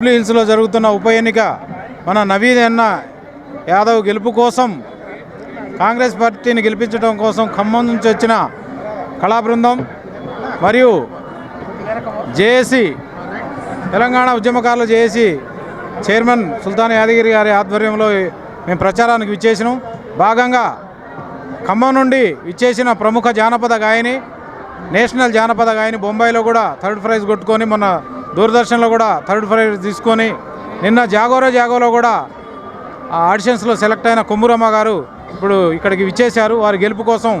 Jubilee హిల్స్లో జరుగుతున్న ఉప ఎన్నిక మన నవీన్ అన్న యాదవ్ గెలుపు కోసం కాంగ్రెస్ పార్టీని గెలిపించడం కోసం ఖమ్మం నుంచి వచ్చిన కళా బృందం మరియు జేఏసీ తెలంగాణ ఉద్యమకారులు జేఏసీ చైర్మన్ సుల్తాన్ యాదగిరి గారి ఆధ్వర్యంలో మేము ప్రచారానికి విచ్చేసినాం. భాగంగా ఖమ్మం నుండి విచ్చేసిన ప్రముఖ జానపద గాయని నేషనల్ జానపద గాయని బొంబాయిలో కూడా థర్డ్ ప్రైజ్ కొట్టుకొని మొన్న దూరదర్శన్లో కూడా థర్డ్ ప్రైజ్ తీసుకొని నిన్న జాగోరో జాగోలో కూడా ఆ ఆడిషన్స్లో సెలెక్ట్ అయిన కొమ్మురమ్మ గారు ఇప్పుడు ఇక్కడికి విచ్చేశారు. వారి గెలుపు కోసం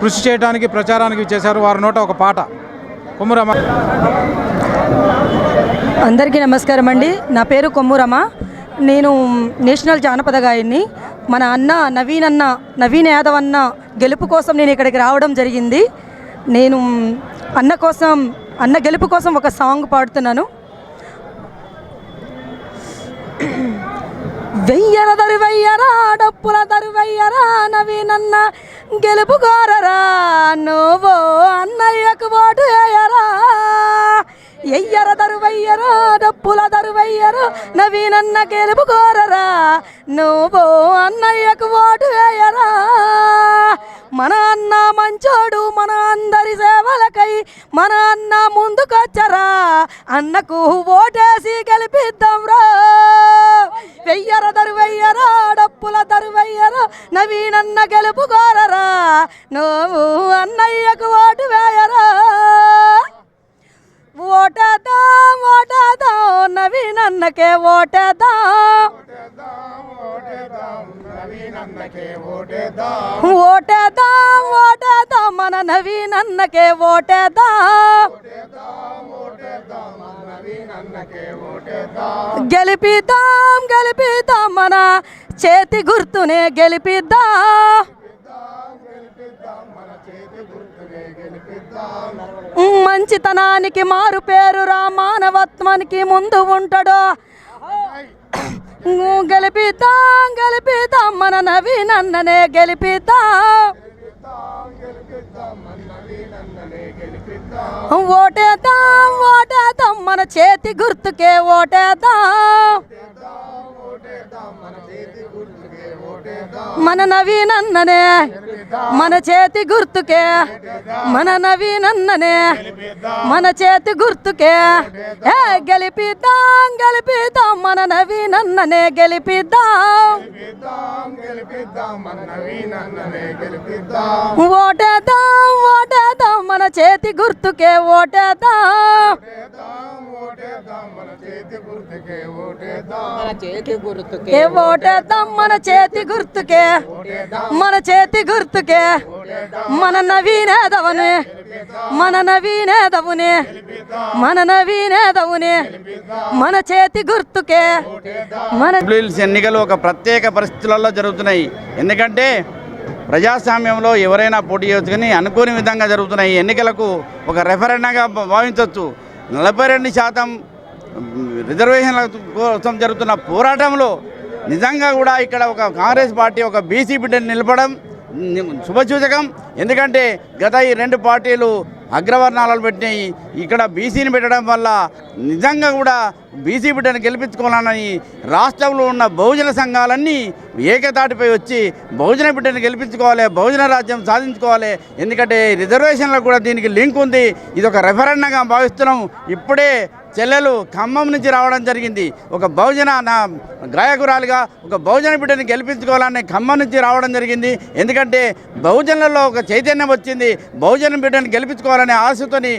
కృషి చేయడానికి ప్రచారానికి విచ్చేశారు. వారి నోట ఒక పాట. కొమ్మురమ్మ. అందరికీ నమస్కారం అండి. నా పేరు కొమ్మురమ్మ. నేను నేషనల్ జానపద గాయన్ని మన అన్న నవీన్ అన్న నవీన్ యాదవ్ అన్న గెలుపు కోసం నేను ఇక్కడికి రావడం జరిగింది. నేను అన్న కోసం అన్న గెలుపు కోసం ఒక సాంగ్ పాడుతున్నాను. వెయ్యర దరువయ్యరా డప్పుల దరువయ్యరా నవీనన్న గెలుపు కోరరా నువ్వు అన్నయ్యకు ఓటు వేయరా. ఎయ్యర దరువయ్యరా డప్పుల దరువయ్యరా నవీనన్న గెలుపు కోరరా. నువ్వు అన్నయ్యకు ఓటు వేయరా. మన అన్న మంచోడు మన అందరి సేవలకై మన అన్న ముందుకొచ్చరా. అన్నకు ఓటేసి గెలిపిద్దాం రా. వెయ్యర దరువయ్యరా డప్పుల దరువయ్యరా నవీనన్న గెలుపు కోరరా. నువ్వు అన్నయ్యకు ఓటు వేయరా. ఓటేద్దాం ఓటేద్దాం నవీనన్నకే ఓటేద్దాం. ఓటేద్దాం ఓటేద్దాం మన నవీనన్నకే ఓటేద్దాం. గెలిపిద్దాం గెలిపిద్దాం మన చేతి గుర్తునే గెలిపిద్దాం. మంచితనానికి మారు పేరురా మానవత్వానికి ముందు ఉంటాడు. గెలిపిద్దాం గెలిపిద్దాం మన నవీనన్ననే గెలిపిద్దాం. ఓటేద్దాం ఓటేద్దాం మన చేతి గుర్తుకే ఓటేద్దాం. మన నవీనన్ననే మన చేతి గుర్తుకే. మన నవీనన్ననే మన చేతి గుర్తుకే. ఏ గెలిపిద్దాం గెలిపిద్దాం మన నవీనన్ననే గెలిపిద్దాం. ఓటేద్దాం చేతి గుర్తుకే ఓటేద్దాం. మన చేతి గుర్తుకే ఓటేద్దాం? మన చేతి గుర్తుకే. మన చేతి గుర్తుకే. మన నవీనేదవని. మన నవీనేదవుని. మన నవీనేదవుని. మన చేతి గుర్తుకే. మన ఎన్నికలు ఒక ప్రత్యేక పరిస్థితులలో జరుగుతున్నాయి. ఎందుకంటే ప్రజాస్వామ్యంలో ఎవరైనా పోటీ చేయవచ్చు కానీ అనుకోని విధంగా జరుగుతున్నాయి ఈ ఎన్నికలకు ఒక రెఫరెండంగా భావించవచ్చు నలభై రెండు శాతం రిజర్వేషన్ల కోసం జరుగుతున్న పోరాటంలో నిజంగా కూడా ఇక్కడ ఒక కాంగ్రెస్ పార్టీ ఒక బీసీ బిడ్డను నిలపడం శుభసూచకం. ఎందుకంటే గత ఈ రెండు పార్టీలు అగ్రవర్ణాలను పెట్టినాయి. ఇక్కడ బీసీని పెట్టడం వల్ల నిజంగా కూడా బీసీ బిడ్డను గెలిపించుకోవాలని రాష్ట్రంలో ఉన్న బహుజన సంఘాలన్నీ ఏకతాటిపై వచ్చి బహుజన బిడ్డను గెలిపించుకోవాలి బహుజన రాజ్యం సాధించుకోవాలి. ఎందుకంటే రిజర్వేషన్లకు కూడా దీనికి లింక్ ఉంది. ఇది ఒక రెఫరెండంగా భావిస్తున్నాం. ఇప్పుడే చెల్లెలు ఖమ్మం నుంచి రావడం జరిగింది. ఒక బహుజన నా గాయకురాలుగా ఒక బహుజన బిడ్డని గెలిపించుకోవాలని ఖమ్మం నుంచి రావడం జరిగింది. ఎందుకంటే బహుజనులలో ఒక చైతన్యం వచ్చింది. బహుజన బిడ్డని గెలిపించుకోవాలనే ఆశతోని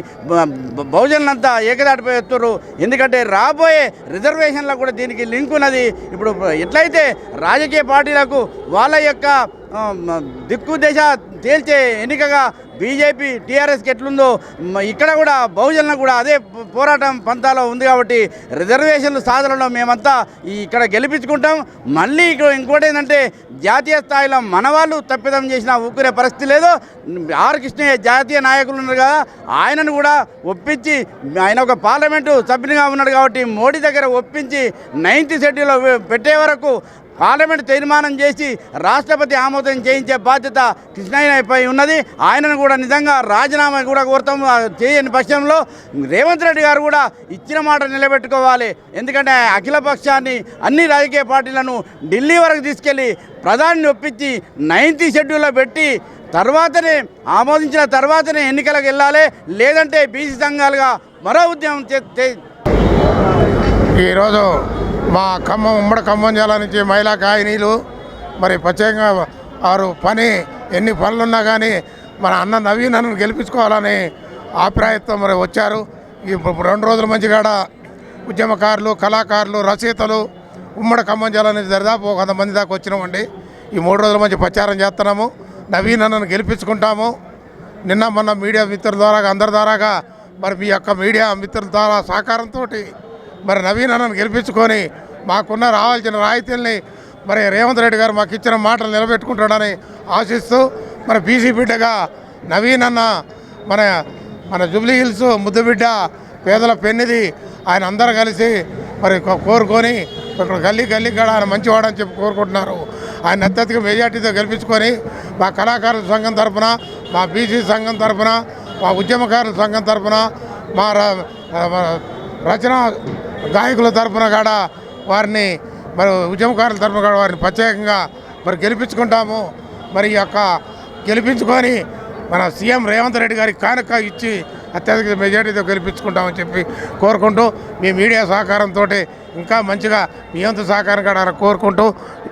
బహుజనులంతా ఏకదాటిపోయి వస్తున్నారు ఎందుకంటే రాబోయే రిజర్వేషన్లకు కూడా దీనికి లింక్ ఉన్నది. ఇప్పుడు ఎట్లయితే రాజకీయ పార్టీలకు వాళ్ళ యొక్క దిక్కుదేశ దిక్కు తేల్చే ఎన్నికగా బీజేపీ టీఆర్ఎస్కి ఎట్లుందో ఇక్కడ కూడా బహుజనులకు కూడా అదే పో- పోరాటం పంతాలో ఉంది కాబట్టి రిజర్వేషన్లు సాధనలో మేమంతా ఇక్కడ గెలిపించుకుంటాం. మళ్ళీ ఇక్కడ ఇంకోటి ఏంటంటే జాతీయ స్థాయిలో మన వాళ్ళు తప్పిదం చేసిన ఊకునే పరిస్థితి లేదు. ఆర్ కృష్ణయ్య జాతీయ నాయకులు ఉన్నారు కదా ఆయనను కూడా ఒప్పించి ఆయన ఒక పార్లమెంటు సభ్యునిగా ఉన్నాడు కాబట్టి మోడీ దగ్గర ఒప్పించి నైన్త్ షెడ్యూల్లో పెట్టే వరకు పార్లమెంట్ తీర్మానం చేసి రాష్ట్రపతి ఆమోదం చేయించే బాధ్యత కృష్ణయ్యపై ఉన్నది. ఆయనను కూడా నిజంగా రాజీనామా కూడా కోరుతాం చేయని పక్షంలో రేవంత్ రెడ్డి గారు కూడా ఇచ్చిన మాట నిలబెట్టుకోవాలి. ఎందుకంటే అఖిల పక్షాన్ని అన్ని రాజకీయ పార్టీలను ఢిల్లీ వరకు తీసుకెళ్ళి ప్రధాని ఒప్పించి నైన్త్ షెడ్యూల్లో పెట్టి తర్వాతనే ఆమోదించిన తర్వాతనే ఎన్నికలకు వెళ్ళాలి. లేదంటే బీసీ సంఘాలుగా మరో ఉద్యమం ఈరోజు మా ఖమ్మం ఉమ్మడి ఖమ్మం జిల్లా నుంచి మహిళా కాయనీలు మరి ప్రత్యేకంగా వారు పని ఎన్ని పనులున్నా కానీ మన అన్న నవీన్ అన్నను గెలిపించుకోవాలని అభిప్రాయంతో మరి వచ్చారు. ఈ రెండు రోజుల మంచి కాడ ఉద్యమకారులు కళాకారులు రచయితలు ఉమ్మడి ఖమ్మం జిల్లా నుంచి దరిదాపు ఒక మంది దాకా వచ్చినామండి. ఈ మూడు రోజుల మంచి ప్రచారం చేస్తున్నాము. నవీన్ అన్నను గెలిపించుకుంటాము. నిన్న మొన్న మీడియా మిత్రుల ద్వారా అందరి ద్వారాగా మరి మీ యొక్క మీడియా మిత్రుల ద్వారా సహకారంతో మరి నవీన్ అన్నను గెలిపించుకొని మాకున్న రావాల్సిన రాయితీల్ని మరి రేవంత్ రెడ్డి గారు మాకు ఇచ్చిన మాటలు నిలబెట్టుకుంటాడని ఆశిస్తూ మరి బీసీ బిడ్డగా నవీన్ అన్న మన మన జూబ్లీ హిల్స్ ముద్దుబిడ్డ పేదల పెన్నిది ఆయన అందరూ కలిసి మరి కోరుకొని ఇక్కడ గల్లీ గల్లీ కూడా ఆయన మంచివాడని చెప్పి కోరుకుంటున్నారు. ఆయన అత్యధిక మెజార్టీతో గెలిపించుకొని మా కళాకారుల సంఘం తరపున మా బీసీ సంఘం తరపున మా ఉద్యమకారుల సంఘం తరఫున మా రచన గాయకుల తరపున కాడ వారిని మరి ఉద్యమకారుల తరపున వారిని ప్రత్యేకంగా మరి గెలిపించుకుంటాము. మరి ఈ యొక్క గెలిపించుకొని మన సీఎం రేవంత్ రెడ్డి గారికి కానుక ఇచ్చి అత్యధిక మెజార్టీతో గెలిపించుకుంటామని చెప్పి కోరుకుంటూ మీ మీడియా సహకారంతో ఇంకా మంచిగా మీ వంతు సహకారం కూడా కోరుకుంటూ